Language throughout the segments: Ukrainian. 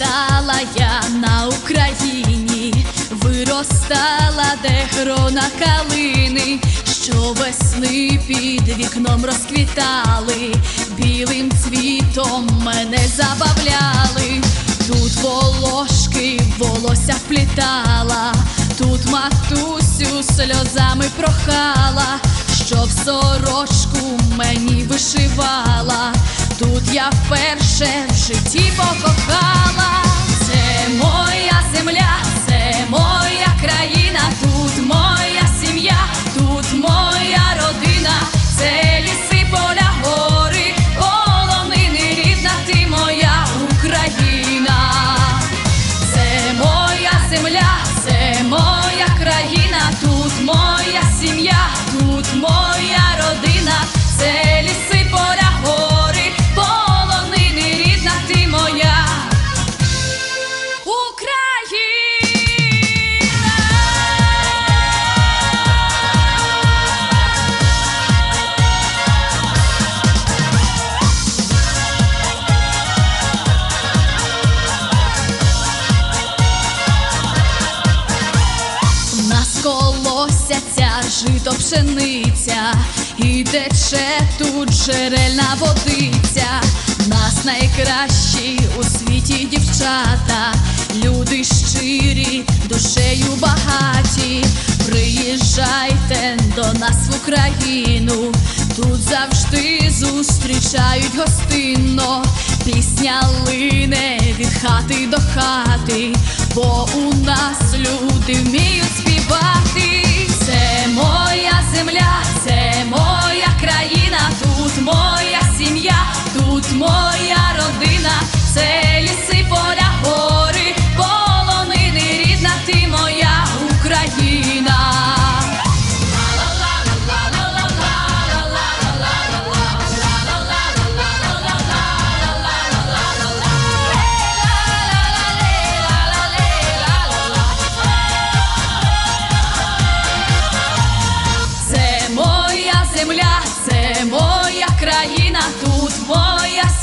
Виростала я на Україні, виростала, де грона калини, що весни під вікном розквітали, білим цвітом мене забавляли. Тут волошки волосся вплітала, тут матусю сльозами прохала, щоб сорочку мені вишивала. Тут я вперше в житті покохала. Це жито пшениця, і тече тут джерельна водиця. Нас найкращі у світі дівчата, люди щирі, душею багаті. Приїжджайте до нас в Україну, тут завжди зустрічають гостинно. Пісня лине від хати до хати, бо у нас люди вміють співати.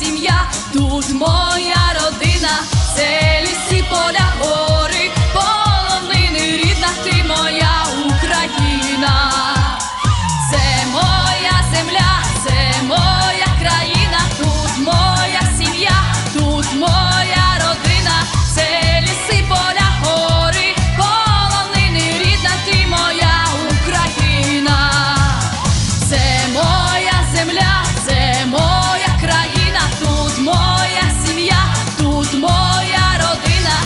Сім'я, тут моя родина, це